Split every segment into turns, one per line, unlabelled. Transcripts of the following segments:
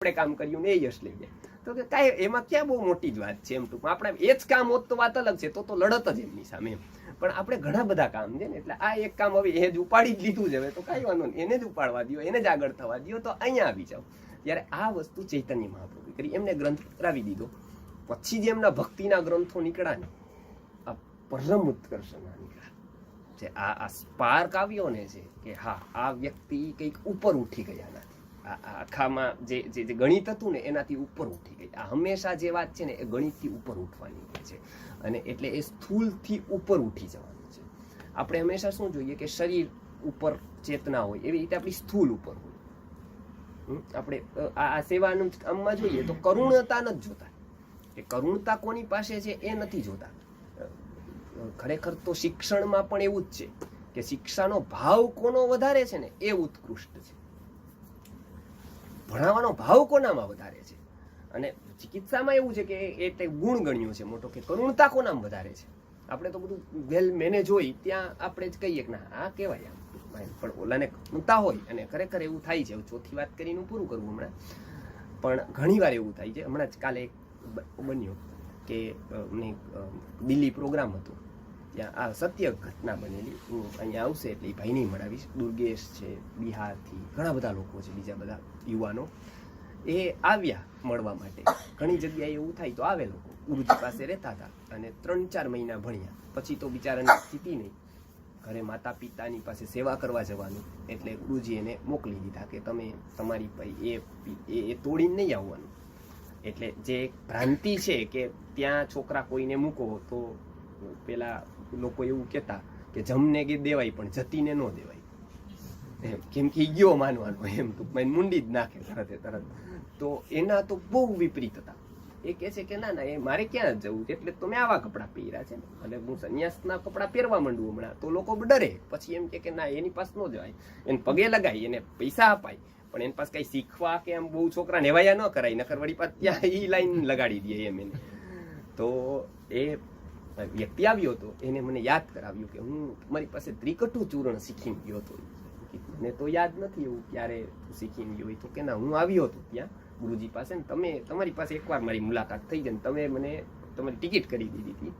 આપણે કામ કર્યું ને એ યશ લઈ જાય તો કે કાંઈ એમાં ક્યાં બહુ મોટી જ વાત છે એમ ટૂંકમાં. આપણે એ જ કામ હોત તો વાત અલગ છે, તો તો લડત જ એમની સામે એમ. પણ આપણે ઘણા બધા કામ છે ને, એટલે આ એક કામ હવે એ જ ઉપાડી જ લીધું છે હવે તો કાંઈ વાંધો એને જ ઉપાડવા દો એને જ આગળ થવા દો તો અહીંયા આવી જાઓ. ત્યારે આ વસ્તુ ચૈતન્ય મહાપ્રભુ કરી. એમને ગ્રંથ કરાવી દીધો. પછી જે એમના ભક્તિના ગ્રંથો નીકળ્યા ને, આ પરમ ઉત્કર્ષના નીકળ્યા. જે આ આ સ્પાર્ક આવ્યો ને છે કે હા, આ વ્યક્તિ કંઈક ઉપર ઉઠી ગયા નથી આખામાં જે જે ગણિત હતું ને, એનાથી ઉપર ઉઠી ગઈ. આ હંમેશા જે વાત છે ને, એ ગણિતથી ઉપર ઉઠવાની હોય છે. અને એટલે એ સ્થૂલથી ઉપર ઉઠી જવાનું છે. આપણે હંમેશા શું જોઈએ કે શરીર ઉપર ચેતના હોય. એવી રીતે આપણી સ્થૂલ ઉપર હોય? આપણે આ સેવાનું આમમાં જોઈએ તો કરુણતા નથી જોતા. કે કરુણતા કોની પાસે છે, એ નથી જોતા. ખરેખર તો શિક્ષણમાં પણ એવું જ છે કે શિક્ષાનો ભાવ કોનો વધારે છે ને, એ ઉત્કૃષ્ટ છે. ભણાવવાનો ભાવ કોનામાં વધારે છે? અને ચિકિત્સામાં એવું છે કે એ તે ગુણ ગણ્યો છે, મોટો કે કરુણતા કોનામાં વધારે છે? આપણે તો બધું વેલ મેનેજ હોય, ત્યાં આપણે જ કહીએ કે ના, આ કહેવાય આમ. પણ ઓલાને કરુણતા હોય, અને ખરેખર એવું થાય છે ચોથી વાત કરીને પૂરું કરવું હમણાં. પણ ઘણીવાર એવું થાય છે, હમણાં જ કાલે બન્યું કે દિલ્હી પ્રોગ્રામ હતો. ત્યાં, આ સત્ય ઘટના બનેલી. હું અહીંયા આવશે એટલે એ ભાઈને મળાવીશ. દુર્ગેશ છે, બિહારથી ઘણા બધા લોકો છે, બીજા બધા યુવાનો. એ આવ્યા મળવા માટે. ઘણી જગ્યાએ એવું થાય તો આવે લોકો. ગુરુજી પાસે રહેતા હતા અને ત્રણ ચાર મહિના ભણ્યા. પછી તો બિચારાની સ્થિતિ નહીં. ઘરે માતા પિતાની પાસે સેવા કરવા જવાનું એટલે ગુરુજી એને મોકલી દીધા કે તમે તમારી એ એ તોડીને નહીં આવવાનું. એટલે જે ભ્રાંતિ છે કે ત્યાં છોકરા કોઈને મૂકો તો પેલા લોકો એવું કહેતા કે જમને કે દેવાય પણ જતીને ન દેવાય. એમ, કેમ કે ગયો માનવાનો એમ ટૂંકમાં મુંડી જ નાખે તરત તરત. તો એના તો બહુ વિપરીત હતા. એ કહે છે કે ના ના, એ મારે ક્યાં જવું છે? એટલે તો મેં આવા કપડાં પહેર્યા છે અને હું સંન્યાસના કપડાં પહેરવા માંડું હમણાં, તો લોકો ડરે. પછી એમ કે કે ના, એની પાસે ન જવાય. એને પગે લગાય, એને પૈસા અપાય. પણ એની પાસે કઈ શીખવા કે એમ બહુ છોકરા નેવાયા ન કરાય, નકર વળી પાછ ત્યાં એ લાઈન લગાડી દે એમ એને. તો એ વ્યક્તિ આવ્યો હતો, એને મને યાદ કરાવ્યું કે હું તમારી પાસે ત્રિકટું ચૂર્ણ શીખીને ગયો હતો. મને તો યાદ નથી એવું ક્યારે શીખીને ગયો. તો કે ના, હું આવ્યો હતો ત્યાં ગુરુજી પાસે ને તમે, તમારી પાસે એકવાર મારી મુલાકાત થઈ જાય તમે મને તમારી ટિકિટ કરી દીધી હતી.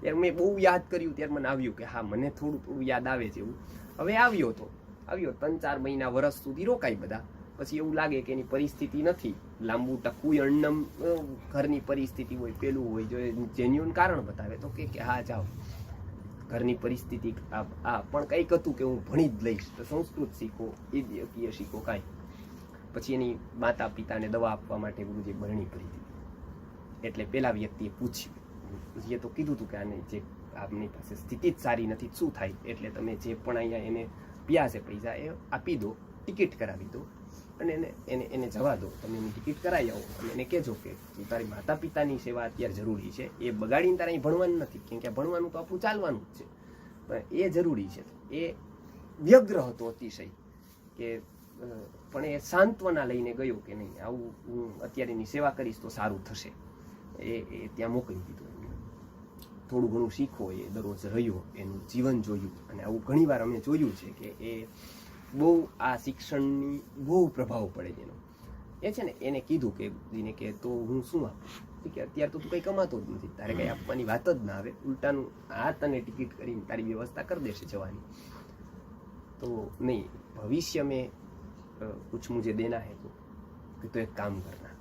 ત્યારે મેં બહુ યાદ કર્યું, ત્યારે મને આવ્યું કે હા, મને થોડું થોડું યાદ આવે છે એવું. હવે આવ્યો હતો આવ્યો ત્રણ ચાર મહિના વર્ષ સુધી રોકાય બધા. પછી એવું લાગે કે એની પરિસ્થિતિ નથી. લાંબુ ટકવું અણનમ ઘરની પરિસ્થિતિ હોય, પેલું હોય, જો જેન્યુન કારણ બતાવે, તો કે હા, જાઓ. ઘરની પરિસ્થિતિ, આ પણ કંઈક હતું કે હું ભણી જ લઈશ, તો સંસ્કૃત શીખો એ શીખો, કાંઈ. પછી એની માતા પિતાને દવા આપવા માટે ગુરુજી બરણી કરી દીધી એટલે પેલા વ્યક્તિએ પૂછ્યું. એ તો કીધું હતું કે આને જે આપની પાસે સ્થિતિ જ સારી નથી, શું થાય? એટલે તમે જે પણ અહીંયા એને પ્યાસે પૈસા એ આપી દો, ટિકિટ કરાવી દો. અને એને એને એને જવા દો. તમે એની ટિકિટ કરાવી આવો. અને એને કહેજો કે તું તારી માતા પિતાની સેવા અત્યારે જરૂરી છે. એ બગાડીને તારે અહીં ભણવાનું નથી. કેમ કે ભણવાનું તો આપણું ચાલવાનું જ છે. પણ એ જરૂરી છે. એ વ્યગ્ર હતો અતિશય કે પણ એ સાંત્વના લઈને ગયો કે નહીં. આવું હું અત્યારે એની સેવા કરીશ તો સારું થશે. એ એ ત્યાં મોકલી દીધું થોડું ઘણું શીખો એ દરરોજ રહ્યો, એનું જીવન જોયું. અને આવું ઘણીવાર અમે જોયું છે કે એ બહુ આ શિક્ષણની બહુ પ્રભાવ પડે છે એનો એ છે ને એને કીધું કે ગુરુજીને કે તો હું શું આપું કે અત્યારે તો તું કંઈ કમાતો જ નથી તારે કંઈ આપવાની વાત જ ના આવે ઉલટાનું આ તને ટિકિટ કરીને તારી વ્યવસ્થા કરી દેશે જવાની तो नहीं भविष्य में अ, कुछ मुझे देना है तो कि तो एक काम करना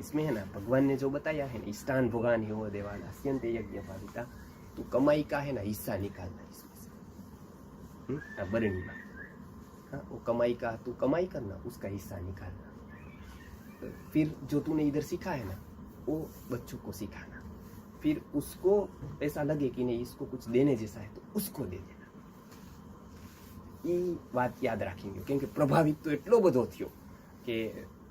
इसमें है ना भगवान ने जो बताया है ना इष्टान भोगान हो देवाना अत्यंत यज्ञ भाविता तू कमाई का है ना हिस्सा निकालना इसमें से हम्म? हाँ, बरनी में हाँ वो कमाई का तू कमाई करना उसका हिस्सा निकालना तो फिर जो तूने इधर सीखा है ना वो बच्चों को सिखाना फिर उसको ऐसा लगे कि नहीं इसको कुछ देने जैसा है तो उसको दे देना એ વાત યાદ રાખી ગયો કેમ કે પ્રભાવિત તો એટલો બધો થયો કે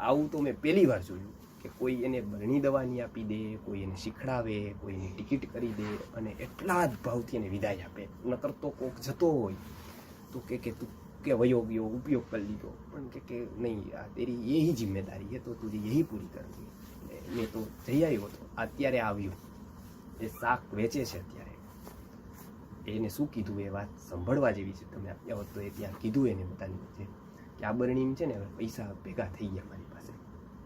આવું તો મેં પહેલી વાર જોયું કે કોઈ એને બરણી દવાની આપી દે કોઈ એને શીખડાવે કોઈ એને ટિકિટ કરી દે અને એટલા જ ભાવથી એને વિદાય આપે નકર તો કોક જતો હોય તો કે કે તું કે वयो गयो उपयोग कर लीधो પણ કે કે નહીં, આ તેરી એ જિમ્મેદારી હે તો તુજે યહી પૂરી કરવી મેં તો જઈ આવ્યો હતો, અત્યારે આવ્યું. એ શાક વેચે છે અત્યારે. એને શું કીધું એ વાત સંભળવા જેવી છે, તમે આપ્યા હોત તો એ ત્યાં કીધું એને બધાની વચ્ચે, કે આ બરણીમ છે ને, હવે પૈસા ભેગા થઈ ગયા મારી પાસે.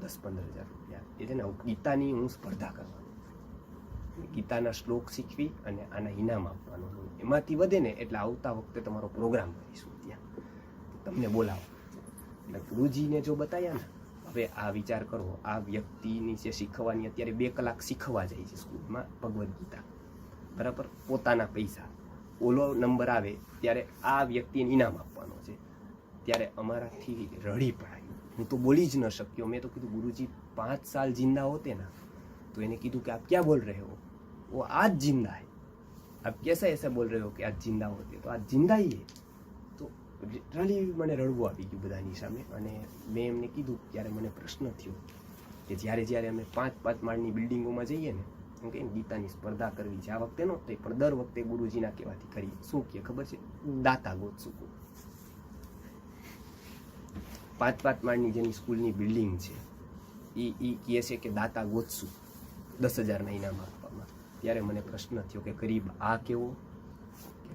દસ પંદર હજાર રૂપિયા. એ છે ને ગીતાની હું સ્પર્ધા કરવાની. ગીતાના શ્લોક શીખવી અને આના ઇનામ આપવાનું. એમાંથી વધે ને એટલે આવતા વખતે તમારો પ્રોગ્રામ કરીશું. તમને બોલાવો એટલે ગુરુજીને જો બતાવ્યા ને હવે આ વિચાર કરો આ વ્યક્તિની જે શીખવાની અત્યારે બે કલાક શીખવા જાય છે સ્કૂલમાં ભગવદ્ ગીતા બરાબર પોતાના પૈસા ઓલો નંબર આવે ત્યારે આ વ્યક્તિને ઇનામ આપવાનો છે ત્યારે અમારાથી રડી પડાયું હું તો બોલી જ ન શક્યો મેં તો કીધું ગુરુજી પાંચ સાલ જિંદા હોતે ના तो એને કીધું કે આપ ક્યાં બોલ रहे हो वो आज जिंदा है आप कैसे ऐसे बोल रहे हो कि आज जिंदा होते तो आज जिंदा ही है તો લિટરલી મને રડવું આવી ગયું બધાની સામે અને મેં એમને કીધું ત્યારે મને પ્રશ્ન થયો કે જ્યારે જ્યારે અમે પાંચ પાંચ માળની બિલ્ડિંગોમાં જઈએ ને એમ કે ગીતાની સ્પર્ધા કરવી છે. આ વખતે નહોતી પણ દર વખતે ગુરુજીના કહેવાથી કરી. શું કહે, ખબર છે? દાતા ગોતશું પાંચ પાંચ માળની જેની સ્કૂલની બિલ્ડિંગ છે એ એ કહે છે કે દાતા ગોતશું દસ હજારના ઇનામ આપવામાં. ત્યારે મને પ્રશ્ન થયો કે ગરીબ આ કેવો?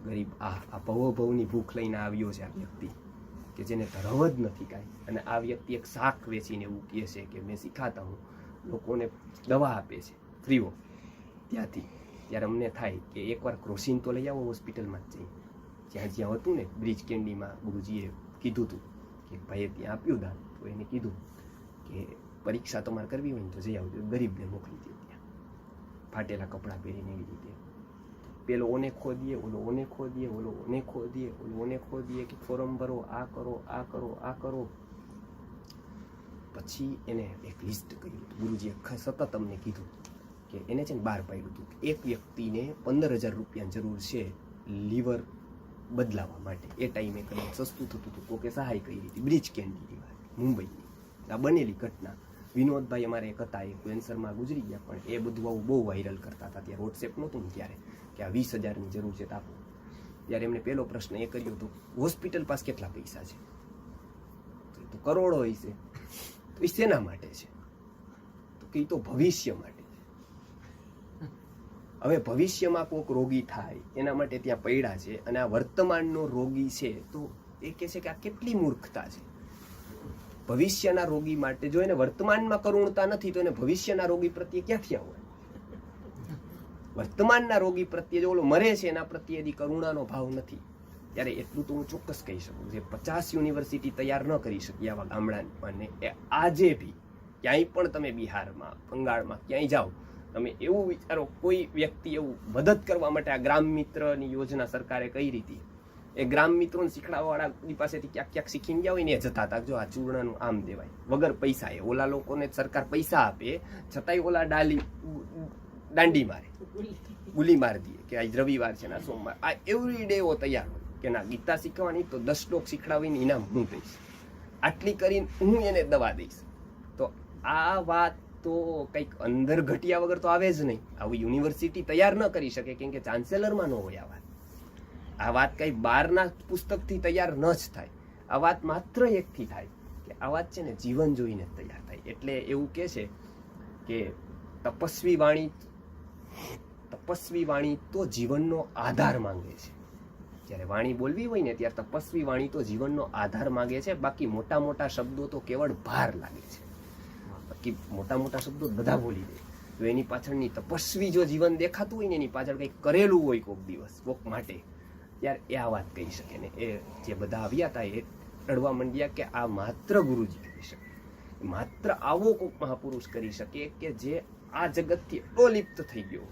ગરીબ, આ ભવો ભવની ભૂખ લઈને આવ્યો છે આ વ્યક્તિ, કે જેને ધરવ જ નથી કાંઈ. અને આ વ્યક્તિ એક શાક વેચીને એવું કહે છે કે મેં શીખાતા હું. લોકોને દવા આપે છે, ફ્રીઓ. ત્યાંથી, ત્યારે અમને થાય કે એકવાર ક્રોસિન તો લઈ આવો હોસ્પિટલમાં જ જઈ જ્યાં જ્યાં હતું ને, બ્રિજ કેન્ડીમાં ગુરુજીએ કીધું હતું કે ભાઈએ ત્યાં આપ્યું દાન. તો એને કીધું કે પરીક્ષા તમારે કરવી હોય ને તો જઈ આવજો, ગરીબને મોકલી દે ત્યાં. ફાટેલા કપડાં પહેરીને એવી રીતે. પેલો ઓને ખોદીએ, ઓલો ઓને ખોદીએ, ઓલો ઓને ખોદીએ, ઓલો ઓને ખોદીએ કે ફોરમ ભરો, આ કરો આ કરો આ કરો. પછી એને એક લિસ્ટ કર્યું ગુરુજીએ સતત અમને કીધું કે એને છે ને બહાર પાડ્યું હતું. એક વ્યક્તિને પંદર હજાર રૂપિયાની જરૂર છે લીવર બદલાવવા માટે. એ ટાઈમે કદાચ સસ્તું થતું હતું. કોકે સહાય કરી હતી બ્રિજ કેન્ડી મુંબઈની. આ બનેલી ઘટના. વિનોદભાઈ અમારે એક હતા એ કેન્સરમાં ગુજરી ગયા, પણ એ બધું આવું બહુ વાયરલ કરતા હતા. ત્યારે વોટ્સએપ નહોતું ને ત્યારે, કે આ વીસ હજારની જરૂર છે આપો. ત્યારે એમને પહેલો પ્રશ્ન એ કર્યો હતો હોસ્પિટલ પાસે કેટલા પૈસા છે? તો કરોડો હોય છે. તો એ શેના માટે છે? તો કે તો ભવિષ્ય માટે હવે ભવિષ્યમાં કોઈક રોગી થાય, એના માટે ત્યાં પૈડા છે અને આ વર્તમાનનો રોગી છે, તો એ કહે છે કે આ કેટલી મૂર્ખતા છે? ભવિષ્યના રોગી માટે જો એને વર્તમાનમાં કરુણતા નથી, તો એને ભવિષ્યના રોગી પ્રત્યે ક્યાંથી આવે વર્તમાનના રોગી પ્રત્યે જો ઓલો મરે છે, એના પ્રત્યે એની કરુણાનો ભાવ નથી. ત્યારે એટલું તો હું ચોક્કસ કહી શકું જે પચાસ યુનિવર્સિટી તૈયાર ન કરી શકી આવા ગામડાને એ આજે બી ક્યાંય પણ તમે બિહારમાં, બંગાળમાં ક્યાંય જાઓ, તમે એવું વિચારો, કોઈ વ્યક્તિ એવું મદદ કરવા માટે આ ગ્રામ મિત્રની યોજના સરકારે કઈ રીતે એ ગ્રામ મિત્રોને શીખડાવવાવાળાની પાસેથી ક્યાંક ક્યાંક શીખીને ગયા હોય ને જતા હતા. જો આ ચૂર્ણનું આમ દેવાય વગર પૈસા એ. ઓલા લોકોને સરકાર પૈસા આપે, છતાંય ઓલા ડાલી, દાંડી મારે. ગુલી મારી દઈએ કે આજ રવિવાર છે ના સોમવાર. આ એવરી ડે એવો તૈયાર હોય, કે ના, ગીતા શીખવાની તો દસ શ્લોક શીખડાવીને ઇનામ હું દઈશ. આટલી કરીને હું એને દવા દઈશ. તો આ વાત તો કંઈક અંદર ઘટિયા વગર તો આવે જ નહીં. આવું યુનિવર્સિટી તૈયાર ન કરી શકે, કેમ કે ચાન્સેલરમાં ન હોય આ વાત. આ વાત કઈ બહારના પુસ્તકથી તૈયાર ન જ થાય. આ વાત માત્ર એકથી થાય કે આ વાત છે ને જીવન જોઈને તૈયાર થાય. એટલે એવું કે છે કે તપસ્વી વાણી તપસ્વી વાણી તો જીવનનો આધાર માંગે છે. જ્યારે વાણી બોલવી હોય ને ત્યારે તપસ્વી વાણી તો જીવનનો આધાર માંગે છે. બાકી મોટા મોટા શબ્દો તો કેવળ ભાર લાગે છે. બાકી મોટા મોટા શબ્દો બધા બોલી દે. તો એની પાછળની તપસ્વી જો જીવન દેખાતું હોય ને એની પાછળ કંઈક કરેલું હોય કોઈક દિવસ કોક માટે ત્યારે એ આ વાત કહી શકે ને. એ જે બધા આવ્યા હતા એ રડવા માંડ્યા કે આ માત્ર ગુરુજી કરી શકે. માત્ર આવો કોઈક મહાપુરુષ કરી શકે કે જે આ જગતથી એટલો થઈ ગયો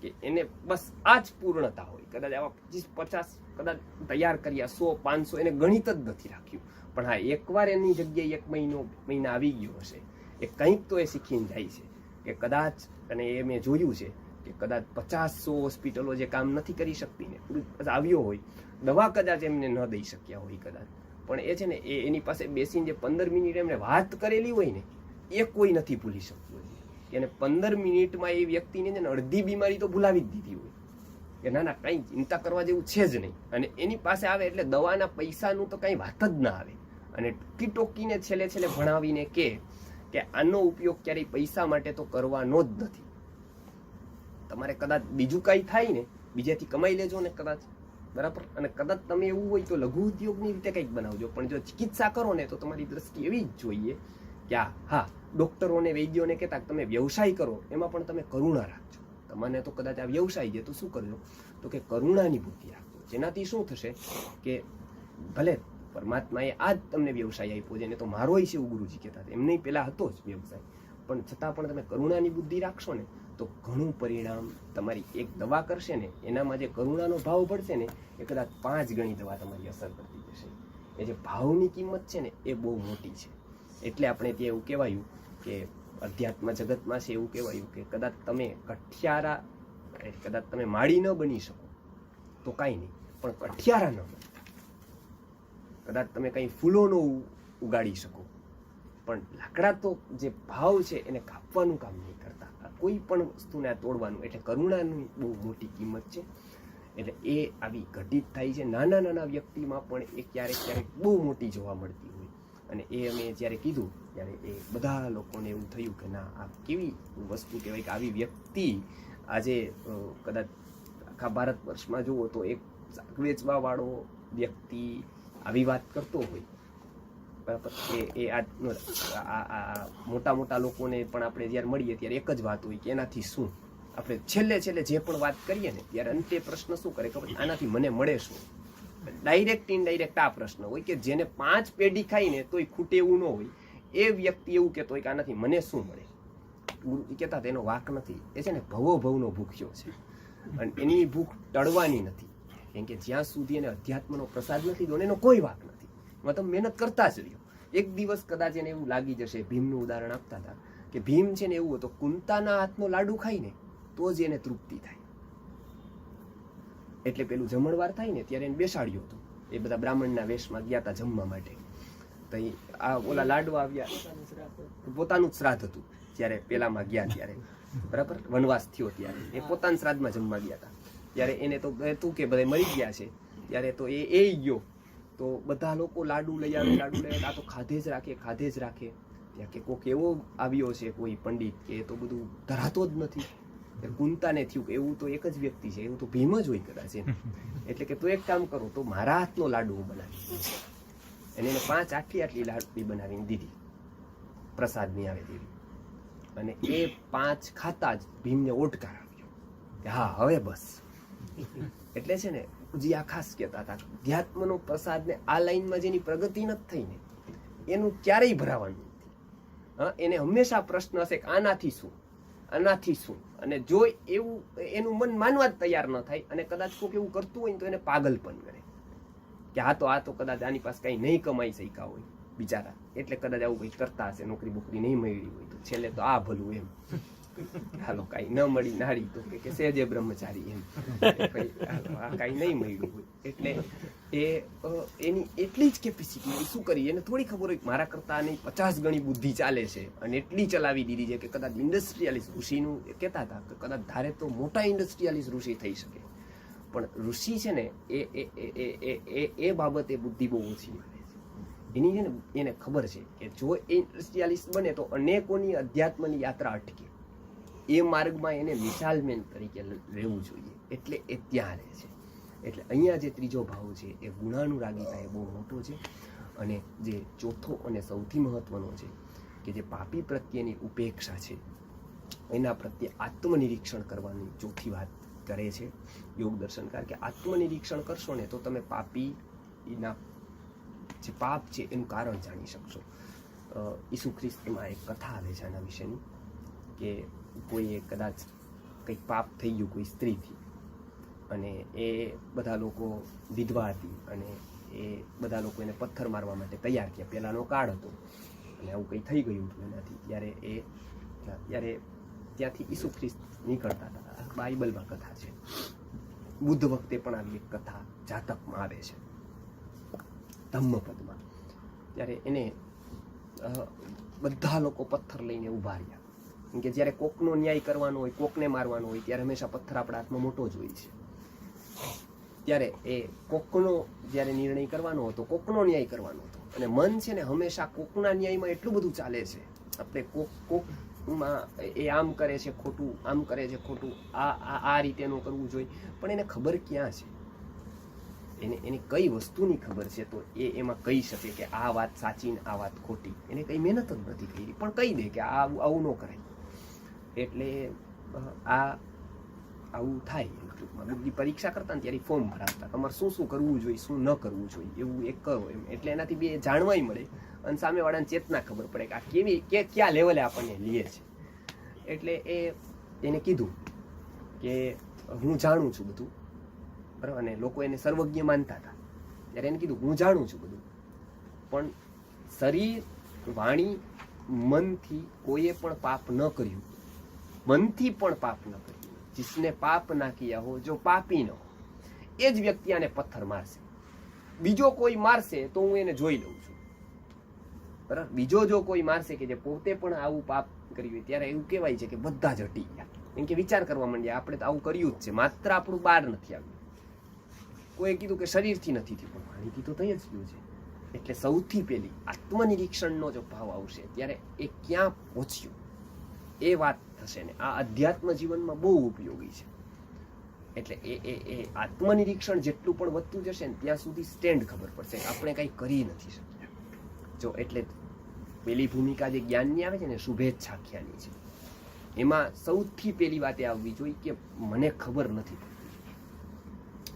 કે એને બસ આ જ પૂર્ણતા હોય. કદાચ આવા પચીસ, પચાસ, કદાચ તૈયાર કર્યા સો, પાંચસો, એને ગણિત જ નથી રાખ્યું. પણ હા, એકવાર એની જગ્યાએ એક મહિનો, મહિના આવી ગયો હશે, એ કંઈક તો એ શીખીને જાય છે કે કદાચ, અને એ મેં જોયું છે કે કદાચ પચાસ હોસ્પિટલો જે કામ નથી કરી શકતી ને કદાચ આવ્યો હોય, દવા કદાચ એમને ન દઈ શક્યા હોય કદાચ. પણ એ છે ને, એ એની પાસે બેસીને જે પંદર મિનિટ એમણે વાત કરેલી હોય ને, એ કોઈ નથી ભૂલી શકતું હોય એને પંદર મિનિટમાં એ વ્યક્તિને છે ને અડધી બીમારી તો ભૂલાવી જ દીધી હોય. કે ના ના, કંઈ ચિંતા કરવા જેવું છે જ નહીં. અને એની પાસે આવે એટલે દવાના પૈસાનું તો કંઈ વાત જ ના આવે. અને ટૂંકી ટોકીને છેલ્લે છેલ્લે ભણાવીને કે આનો ઉપયોગ ક્યારેય પૈસા માટે તો કરવાનો જ નથી. તમારે કદાચ બીજું કાંઈ થાય ને, બીજેથી કમાઈ લેજો ને કદાચ. બરાબર? અને કદાચ તમે એવું હોય તો લઘુ ઉદ્યોગની રીતે કંઈક બનાવજો. પણ જો ચિકિત્સા કરો ને, તો તમારી દ્રષ્ટિ એવી જ જોઈએ કે આ, હા, ડોક્ટરોને, વૈદ્યોને કહેતા તમે વ્યવસાય કરો, એમાં પણ તમે કરુણા રાખજો. તમને તો કદાચ આ વ્યવસાય છે, તો શું કરજો? તો કે કરુણાની બુદ્ધિ રાખજો. જેનાથી શું થશે કે ભલે પરમાત્માએ આ જ તમને વ્યવસાય આપ્યો છે એને તો મારો છે એવું ગુરુજી કહેતા હતા. એમને પહેલાં હતો જ વ્યવસાય. પણ છતાં પણ તમે કરુણાની બુદ્ધિ રાખશો ને તો ઘણું પરિણામ તમારી એક દવા કરશે ને, એનામાં જે કરુણાનો ભાવ પડશે ને, એ કદાચ પાંચ ગણી દવા તમારી અસર કરતી જશે. એ જે ભાવની કિંમત છે ને, એ બહુ મોટી છે. એટલે આપણે ત્યાં એવું કહેવાયું કે અધ્યાત્મ જગતમાં છે એવું કહેવાયું કે કદાચ તમે કઠિયારા કદાચ તમે માળી ન બની શકો, તો કાંઈ નહીં, પણ કઠિયારા ન કદાચ તમે કંઈ ફૂલો ન ઉગાડી શકો, પણ લાકડા તો જે ભાવ છે એને કાપવાનું કામ નહીં કરતા. કોઈ પણ વસ્તુને આ તોડવાનું. એટલે કરુણાની બહુ મોટી કિંમત છે. એટલે એ આવી ઘટિત થાય છે. નાના નાના વ્યક્તિમાં પણ એ ક્યારેક ક્યારેક બહુ મોટી જોવા મળતી હોય. અને એ અમે જ્યારે કીધું, ત્યારે એ બધા લોકોને એવું થયું કે ના, આ કેવી વસ્તુ કહેવાય કે આવી વ્યક્તિ આજે કદાચ આખા ભારત વર્ષમાં જુઓ તો એક શાક વેચવા વ્યક્તિ આવી વાત કરતો હોય. બરાબર. એ એ આ મોટા મોટા લોકોને પણ આપણે જ્યારે મળીએ ત્યારે એક જ વાત હોય કે એનાથી શું? આપણે છેલ્લે છેલ્લે જે પણ વાત કરીએ ને ત્યારે અંતે પ્રશ્ન શું કરે ખબર? આનાથી મને મળે શું? ડાયરેક્ટ ઇનડાયરેક્ટ આ પ્રશ્ન હોય કે જેને પાંચ પેઢી ખાઈને તોય ખૂટે એવું ન હોય, એ વ્યક્તિ એવું કહેતો હોય કે આનાથી મને શું મળે? કહેતા તેનો વાક નથી. એ છે ને ભવો ભવનો ભૂખ્યો છે. અને એની ભૂખ ટળવાની નથી. કેમ કે જ્યાં સુધી એને અધ્યાત્મનો પ્રસાદ નથી દો એનો કોઈ વાક નથી. તમે મહેનત કરતા જ રહ્યો. એક દિવસ કદાચ એને એવું લાગી જશે, ભીમનું ઉદાહરણ આપતા હતા, કે ભીમ છે ને એવું હતું કુંતાના હાથનો લાડુ ખાઈને તો જ એને તૃપ્તિ થાય. એટલે પેલું જમણવાર થાય ને ત્યારે એને બેસાડ્યો હતો. એ બધા બ્રાહ્મણના વેશમાં ગયા હતા જમવા માટે. તો આ ઓલા લાડવા આવ્યા. પોતાનું જ શ્રાદ્ધ હતું, જ્યારે પેલામાં ગયા ત્યારે. બરાબર? વનવાસ થયો ત્યારે. એ પોતાના શ્રાદ્ધમાં જમવા ગયા હતા. ત્યારે એને તો તું કે, બધા મરી ગયા છે. ત્યારે તો એ એ ગયો. તો બધા લોકો લાડુ લઈ આવે, લાડુ લઈ આવે, આ તો ખાધે જ રાખે, ખાધે જ રાખે. ત્યાં કે કોઈક એવો આવ્યો છે, કોઈ પંડિત, કે તો બધું ધરાતો જ નથી. ગુંતાને થયું એવું તો એક જ વ્યક્તિ છે, એવું તો ભીમ જ હોય કદાચ એમ. એટલે કે તું એક કામ કરો, તો મારા હાથનો લાડુ હું બનાવી અને એને પાંચ આટલી આટલી લાડવી બનાવીને દીધી. પ્રસાદની આવે દેવી અને એ પાંચ ખાતા જ ભીમને ઓટકાર આવ્યો કે હા, હવે બસ. એટલે છે ને જે આ ખાસ કહેતા હતા ધ્યાત્મનો પ્રસાદને આ લાઈનમાં જેની પ્રગતિ નથી થઈ ને એનું ક્યારેય ભરાવાનું નથી. હા, એને હંમેશા પ્રશ્ન હશે કે આનાથી શું? આનાથી શું? અને જો એવું, એનું મન માનવા જ તૈયાર ન થાય અને કદાચ કોઈક એવું કરતું હોય ને તો એને પાગલ પણ કરે. કે આ તો આ તો કદાચ આની પાસે કંઈ નહીં કમાઈ શક્યા હોય, બિચારા. એટલે કદાચ આવું કંઈ કરતા હશે, નોકરી બોકરી નહીં મળી હોય તો. છેલ્લે તો આ ભલું એમ. હાલો કાંઈ ન મળી નાડી તો કે- સેજે બ્રહ્મચારી એમ. આ કાંઈ નહીં મળ્યું એટલે એ એની એટલી જ કેપેસિટી શું કરી એને થોડી ખબર હોય મારા કરતાં આની પચાસ ગણી બુદ્ધિ ચાલે છે. અને એટલી ચલાવી દીધી છે કે કદાચ ઇન્ડસ્ટ્રીયાલિસ્ટ ઋષિનું કહેતા હતા કે કદાચ ધારે તો મોટા ઇન્ડસ્ટ્રીયાલિસ્ટ ઋષિ થઈ શકે. પણ ઋષિ છે ને, એ એ એ એ એ બાબતે બુદ્ધિ બહુ ઓછી માને છે. એની છે ને, એને ખબર છે કે જો એ ઇન્ડસ્ટ્રીયાલિસ્ટ બને તો અનેકોની અધ્યાત્મની યાત્રા અટકે. એ માર્ગમાં એને મિસાલમેન તરીકે રહેવું જોઈએ. એટલે એ ત્યાં રહે છે. એટલે અહીંયા જે ત્રીજો ભાવ છે, એ ગુણાનુરાગીતા એ બહુ મોટો છે અને જે ચોથો અને સૌથી મહત્વનો છે કે જે પાપી પ્રત્યેની ઉપેક્ષા છે, એના પ્રત્યે આત્મનિરીક્ષણ કરવાની ચોથી વાત કરે છે યોગ દર્શનકાર કે આત્મનિરીક્ષણ કરશો ને તો તમે પાપીના જે પાપ છે એનું કારણ જાણી શકશો. ઈસુ ખ્રિસ્તમાં એક કથા આવે છે આના વિશેની કે કોઈએ કદાચ કંઈક પાપ થઈ ગયું, કોઈ સ્ત્રીથી. અને એ બધા લોકો વિધવા હતી અને એ બધા લોકો એને પથ્થર મારવા માટે તૈયાર થયા. પહેલાંનો કાળ હતો અને આવું કંઈ થઈ ગયું હતું એનાથી. ત્યારે એ, ત્યારે ત્યાંથી ઈસુ ખ્રિસ્ત નીકળતા હતા. બાઇબલમાં કથા છે. બુદ્ધ વખતે પણ આવી એક કથા જાતકમાં આવે છે. ધમ્મપદમાં ત્યારે એને બધા લોકો પથ્થર લઈને ઊભા રહ્યા. કે જ્યારે કોકનો ન્યાય કરવાનો હોય, કોકને મારવાનો હોય, ત્યારે હંમેશા પથ્થર આપણા હાથમાં મોટો જ હોય છે. ત્યારે એ કોકનો જ્યારે નિર્ણય કરવાનો હતો કોકનો ન્યાય કરવાનો હતો. અને મન છે ને હંમેશા કોકના ન્યાયમાં એટલું બધું ચાલે છે. આપણે કોક, કોકમાં એ આમ કરે છે ખોટું, આમ કરે છે ખોટું, આ આ આ રીતે કરવું જોઈએ. પણ એને ખબર ક્યાં છે? એને, એની કઈ વસ્તુની ખબર છે? તો એ એમાં કહી શકે કે આ વાત સાચી ને આ વાત ખોટી. એને કઈ મહેનત જ નથી કરી. પણ કહી દે કે આ આવું ન કરાય. એટલે આ, આવું થાય. ટૂંકમાં બધી પરીક્ષા કરતા ને ત્યારે ફોર્મ ભરાવતા. તમારે શું શું કરવું જોઈએ, શું ન કરવું જોઈએ, એવું એક કરો એમ. એટલે એનાથી બે જાણવાય મળે. અને સામેવાળાને ચેતના ખબર પડે કે આ કેવી, કે કયા લેવલે આપણને લે છે. એટલે એ, એને કીધું કે, હું જાણું છું બધું. બરાબર? અને લોકો એને સર્વજ્ઞ માનતા હતા. ત્યારે એને કીધું, હું જાણું છું બધું. પણ શરીર, વાણી, મનથી કોઈએ પણ પાપ ન કર્યું. મનથી પણ પાપ ન કર્યું જીસને પાપ ના કિયા હો જો પાપી ન હો એ જ વ્યક્તિ આને પથ્થર મારશે. બીજો કોઈ મારશે તો હું એને જોઈ લઉં છું. બરાબર? બીજો જો કોઈ મારશે કે જે પોતે પણ આવું પાપ કર્યું હોય, ત્યારે એવું કહેવાય છે કે બધા જ હટી ગયા. એમ કે વિચાર કરવા માંડ્યા, આપણે તો આવું કર્યું જ છે. માત્ર આપણું બહાર નથી આવ્યું. કોઈ કીધું કે શરીરથી નથી થયું, પણ વાણીથી તો થઈ જ ગયું છે. એટલે સૌથી પહેલી આત્મનિરીક્ષણનો જો ભાવ આવશે, ત્યારે એ ક્યાં પહોંચ્યું? એ વાત થશે ને. આ અધ્યાત્મ જીવનમાં બહુ ઉપયોગી છે. એટલે એ એ એ આત્મનિરીક્ષણ જેટલું પણ વધતું જશે ને, ત્યાં સુધી સ્ટેન્ડ ખબર પડશે. આપણે કંઈ કરી નથી શક્યા જો એટલે પેલી ભૂમિકા જે જ્ઞાનની આવે છે ને શુભેચ્છાખ્યાની છે. એમાં સૌથી પહેલી વાત એ આવવી જોઈએ કે મને ખબર નથી પડતી.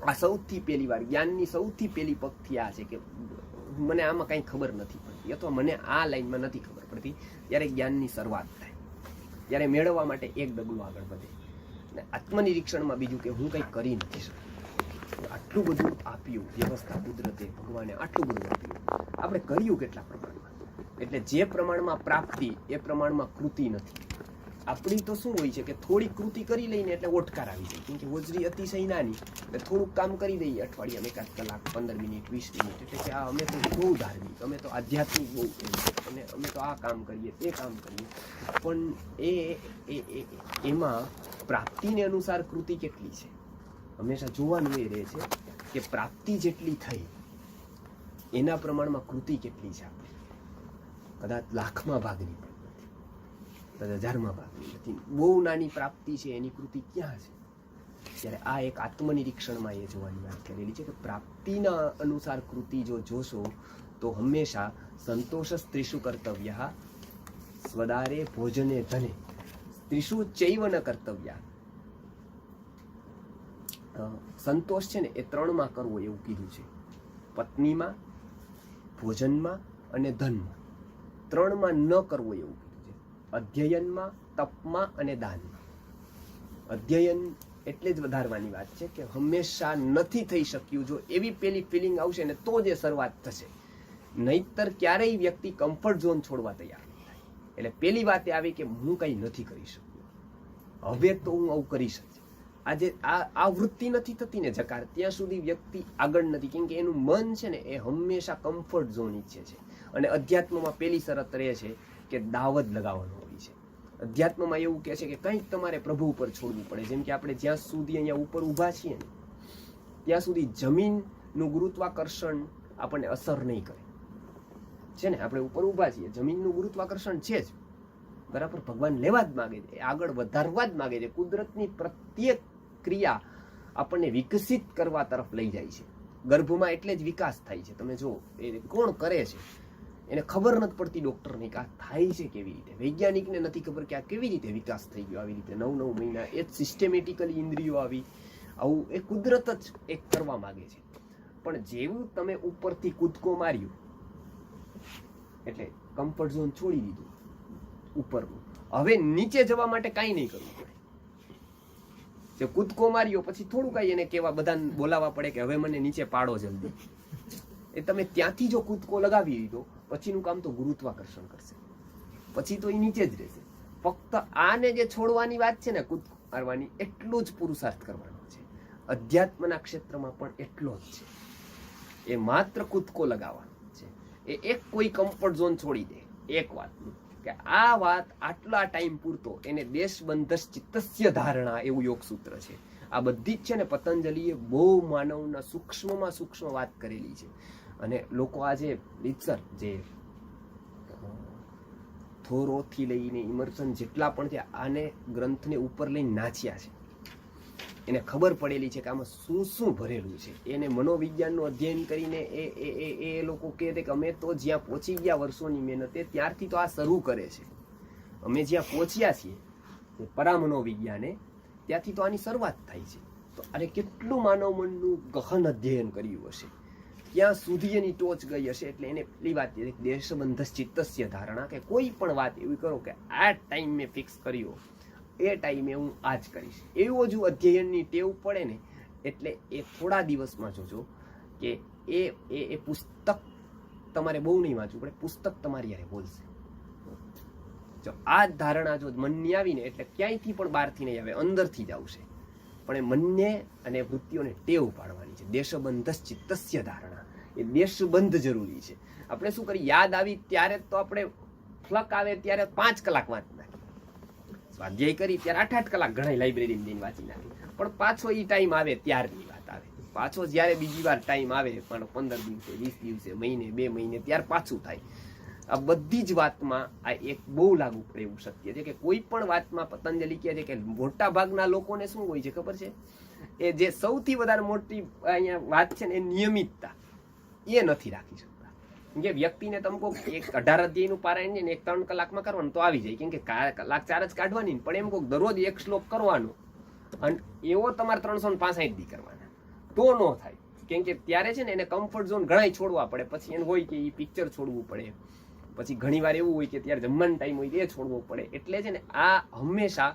આ સૌથી પહેલી વાર, જ્ઞાનની સૌથી પહેલી પગથી આ છે કે મને આમાં કાંઈ ખબર નથી પડતી. અથવા મને આ લાઈનમાં નથી ખબર પડતી, ત્યારે જ્ઞાનની શરૂઆત થાય. ત્યારે મેળવવા માટે એક ડગલું આગળ વધે. અને આત્મનિરીક્ષણમાં બીજું કે હું કંઈ કરી નથી શકતો. આટલું બધું આપ્યું, વ્યવસ્થા કુદરતે, ભગવાને આટલું બધું આપ્યું. આપણે કર્યું કેટલા પ્રમાણમાં? એટલે જે પ્રમાણમાં પ્રાપ્તિ, એ પ્રમાણમાં કૃતિ નથી. આપણી તો શું હોય છે કે થોડી કૃતિ કરી લઈને એટલે ઓટકાર આવી જાય. કેમ કે હોજરી અતિશય નાની, એટલે થોડુંક કામ કરી દઈએ અઠવાડિયામાં એકાદ કલાક, પંદર મિનિટ, વીસ મિનિટ. એટલે કે આ અમે તો બહુ ધાર્મિક, અમે તો આધ્યાત્મિક બહુ અને અમે તો આ કામ કરીએ, તે કામ કરીએ. પણ એ- એમાં પ્રાપ્તિને અનુસાર કૃતિ કેટલી છે? હંમેશા જોવાનું એ રહે છે કે પ્રાપ્તિ જેટલી થઈ, એના પ્રમાણમાં કૃતિ કેટલી છે આપણી? કદાચ લાખમાં ભાગની હજારમાં ભાગની નથી બહુ નાની પ્રાપ્તિ છે, એની કૃતિ ક્યાં છે? ત્યારે આ એક આત્મનિરીક્ષણમાં એ જોવાની વાત કરેલી છે કે પ્રાપ્તિના અનુસાર કૃતિ જો જોશો, તો હંમેશા સંતોષ સ્ત્રીષુ કર્તવ્ય સ્વદારે ભોજને ધને. સ્ત્રીષુ ચૈવ કર્તવ્ય. સંતોષ છે ને એ ત્રણમાં કરવો એવું કીધું છે. પત્નીમાં, ભોજનમાં અને ધનમાં. ત્રણમાં ન કરવો એવું કીધું અધ્યયનમાં, તપમાં અને દાનમાં. અધ્યયન એટલે જ વધારવાની વાત છે કે હંમેશા નથી થઈ શક્યું. જો એવી પેલી ફિલિંગ આવશે ને તો જ એ શરૂઆત થશે. નહીતર ક્યારેય વ્યક્તિ કમ્ફર્ટ ઝોન છોડવા તૈયાર એટલે પેલી વાત એ આવી કે હું કંઈ નથી કરી શક્યો. હવે તો હું આવું કરી શકું આજે આ આ વૃત્તિ નથી થતી ને જકાર. ત્યાં સુધી વ્યક્તિ આગળ નથી. કેમ કે એનું મન છે ને એ હંમેશા કમ્ફર્ટ ઝોન ઈચ્છે છે. અને અધ્યાત્મમાં પેલી શરત રહે છે કે દાવત લગાવવાનો હોય છે. અધ્યાત્મમાં એવું કહે છે કે કંઈક તમારે પ્રભુ ઉપર છોડવું પડે. જેમ કે આપણે જ્યાં સુધી અહીંયા ઉપર ઊભા છીએ ને, ત્યાં સુધી જમીનનું ગુરુત્વાકર્ષણ આપણને અસર નહીં કરે. છે ને? આપણે ઉપર ઊભા છીએ. જમીનનું ગુરુત્વાકર્ષણ છે જ. બરાબર? ભગવાન લેવા જ માગે છે. આગળ વધારવા જ માગે છે. કુદરતની પ્રત્યેક ક્રિયા આપણને વિકસિત કરવા તરફ લઈ જાય છે. ગર્ભમાં એટલે જ વિકાસ થાય છે. તમે જો એ કોણ કરે છે? એને ખબર નથી પડતી ડૉક્ટરને કે આ થાય છે કેવી રીતે? વૈજ્ઞાનિકને નથી ખબર કે આ કેવી રીતે વિકાસ થઈ ગયો આવી રીતે. નવ નવ મહિના એ સિસ્ટેમેટિકલી ઇન્દ્રિયો આવી, આવું એ કુદરત જ એક કરવા માગે છે. પણ જેવું તમે ઉપરથી કૂદકો માર્યું, એટલે કમ્ફર્ટ ઝોન છોડી દીધું ઉપરનું. હવે નીચે જવા માટે કાંઈ નહીં કરવું પડે. જે કૂદકો માર્યો, પછી થોડું કાંઈ એને કહેવા બધાને બોલાવવા પડે કે હવે મને નીચે પાડો જલ્દી. એ તમે ત્યાંથી જો કૂદકો લગાવી દીધો પછીનું કામ તો ગુરુત્વાકર્ષણ કરશે. પછી તો એ નીચે જ રહેશે. ફક્ત આને જે છોડવાની વાત છે ને, કૂદકો મારવાની, એટલું જ પુરુષાર્થ કરવાનો છે. અધ્યાત્મના ક્ષેત્રમાં પણ એટલો જ છે. એ માત્ર કૂદકો લગાવવાનો છે. એ એક કોઈ કમ્ફર્ટ ઝોન છોડી દે. એક વાતનું કે આ વાત આટલા ટાઈમ પૂરતો એને દેશબંધસ ચિત્તસ્ય ધારણા એવું યોગ સૂત્ર છે. આ બધી જ છે ને પતંજલિએ બહુ માનવના સૂક્ષ્મમાં સૂક્ષ્મ વાત કરેલી છે. અને લોકો આજે રીતસર જે થોરોથી લઈને ઇમર્સન જેટલા પણ છે, આને ગ્રંથને ઉપર લઈને નાચ્યા છે. એને ખબર પડેલી છે કે આમાં શું શું ભરેલું છે. એને મનોવિજ્ઞાનનું અધ્યયન કરીને એ એ એ એ લોકો કહે છે કે અમે તો જ્યાં પહોંચી ગયા વર્ષોની મહેનતે, ત્યારથી તો આ શરૂ કરે છે. અમે જ્યાં પહોંચ્યા છીએ પરામનોવિજ્ઞાને ત્યાંથી તો આની શરૂઆત થાય છે. તો અરે કેટલું માનવ મનનું ગહન અધ્યયન કર્યું હશે? ક્યાં સુધી એની ટોચ ગઈ હશે? એટલે એને પેલી વાત દેશબંધસ દેશબંધ ચિત્તસ્ય ધારણા કે કોઈ પણ વાત એવી કરો કે આ ટાઈમ મેં ફિક્સ કર્યો. એ ટાઈમે હું આ જ કરીશ. એવો જો અધ્યયનની ટેવ પડે ને, એટલે એ થોડા દિવસમાં જોજો કે એ એ પુસ્તક તમારે બહુ નહીં વાંચવું પડે, પુસ્તક તમારી યારે બોલશે. જો આ ધારણા જો મનની આવીને એટલે ક્યાંયથી પણ બહારથી નહીં આવે, અંદરથી જ આવશે. પણ એ મનને અને વૃત્તિઓને ટેવ પાડવાની છે. દેશબંધ ચિત્તસ્ય ધારણા. એ દેશબંધ જરૂરી છે. આપણે શું કરીએ? યાદ આવી ત્યારે તો આપણે ફ્લક આવે ત્યારે પાંચ કલાક વાંચી નાખી. સ્વાધ્યાય કરી ત્યારે આઠ આઠ કલાક ઘણા લાઇબ્રેરીમાં જઈને વાંચી નાખી. પણ પાછો એ ટાઈમ આવે ત્યારની વાત આવે. પાછો જ્યારે બીજી વાર ટાઈમ આવે, પણ પંદર દિવસે, વીસ દિવસે, મહિને, બે મહિને, ત્યાર પાછું થાય. આ બધી જ વાતમાં આ એક બહુ લાગુ પડે એવું સત્ય છે કે કોઈ પણ વાતમાં પતંજલિ કહે છે કે મોટા ભાગના લોકોને શું હોય છે ખબર છે? એ જે સૌથી વધારે મોટી અહીંયા વાત છે ને એ નિયમિતતા. એ નથી રાખી શકતા. જે વ્યક્તિને તમે કોક એક અઢાર અધ્યાયનું પારાયણ છે ને એક ત્રણ કલાકમાં કરવાનું તો આવી જાય. કેમ કે કલાક ચાર જ કાઢવાની પણ એમ કોક દરરોજ એક શ્લોક કરવાનો અને એવો તમારે ત્રણસો ને પાંસઠ દી કરવાના. તો ન થાય. કેમ કે ત્યારે છે ને એને કમ્ફર્ટ ઝોન ઘણાય છોડવા પડે. પછી એને હોય કે એ પિક્ચર છોડવું પડે. પછી ઘણી વાર એવું હોય કે ત્યારે જમવાનો ટાઈમ હોય એ છોડવો પડે. એટલે છે ને આ હંમેશા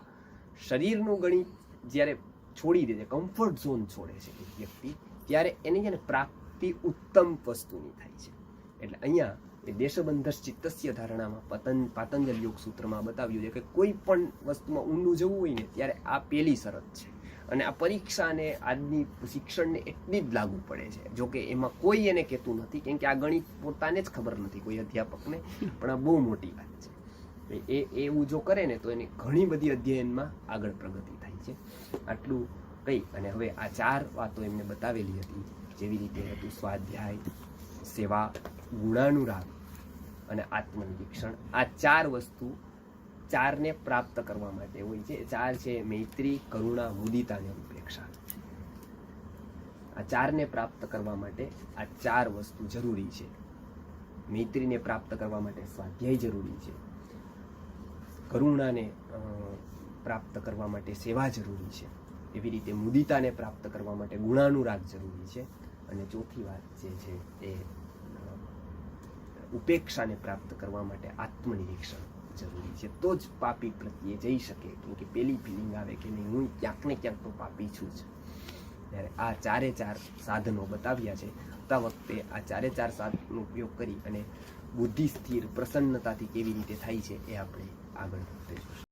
શરીરનું ગણિત જ્યારે છોડી દે છે કમ્ફર્ટ ઝોન છોડે છે વ્યક્તિ, ત્યારે એની છે ને પ્રાપ્તિ ઉત્તમ વસ્તુની થાય છે. એટલે અહીંયા એ દેશબંધર ચિત્તસ્ય ધારણામાં પતન પાતંજલ યોગ સૂત્રમાં બતાવ્યું છે કે કોઈ પણ વસ્તુમાં ઊંડું જવું હોય ને ત્યારે આ પેલી શરત છે. અને આ પરીક્ષાને, આજની શિક્ષણને એટલી જ લાગુ પડે છે. જો કે એમાં કોઈ એને કહેતું નથી, કેમ કે આ ગણિત પોતાને જ ખબર નથી કોઈ અધ્યાપકને, પણ આ બહુ મોટી વાત છે. એ એવું જો કરે ને, તો એની ઘણી બધી અધ્યયનમાં આગળ પ્રગતિ થાય છે. આટલું કહી, અને હવે આ ચાર વાતો એમને બતાવેલી હતી, જેવી રીતે હતું સ્વાધ્યાય, સેવા, ગુણાનુરાગ અને આત્મનિરીક્ષણ. આ ચાર વસ્તુ ચારને પ્રાપ્ત કરવા માટે હોય છે. ચાર છે મૈત્રી, કરુણા મુદિતા અને ઉપેક્ષા આ ચારને પ્રાપ્ત કરવા માટે આ ચાર વસ્તુ જરૂરી છે. મૈત્રીને પ્રાપ્ત કરવા માટે સ્વાધ્યાય જરૂરી છે. કરુણાને પ્રાપ્ત કરવા માટે સેવા જરૂરી છે. એવી રીતે મુદિતાને પ્રાપ્ત કરવા માટે ગુણાનુરાગ જરૂરી છે. અને ચોથી વાત જે છે એ ઉપેક્ષાને પ્રાપ્ત કરવા માટે આત્મનિરીક્ષણ. જરૂરી છે, તો જ પાપી પ્રત્યે જઈ શકે. કેમ કે પેલી ફિલિંગ આવે કે નહીં, હું ક્યાંક ને ક્યાંક તો પાપી છું જ. ત્યારે આ ચારે ચાર સાધનો બતાવ્યા છે. આવતા વખતે આ ચારે ચાર સાધનો ઉપયોગ કરી અને બુદ્ધિ સ્થિર પ્રસન્નતાથી કેવી રીતે થાય છે એ આપણે આગળ વધતે જોશું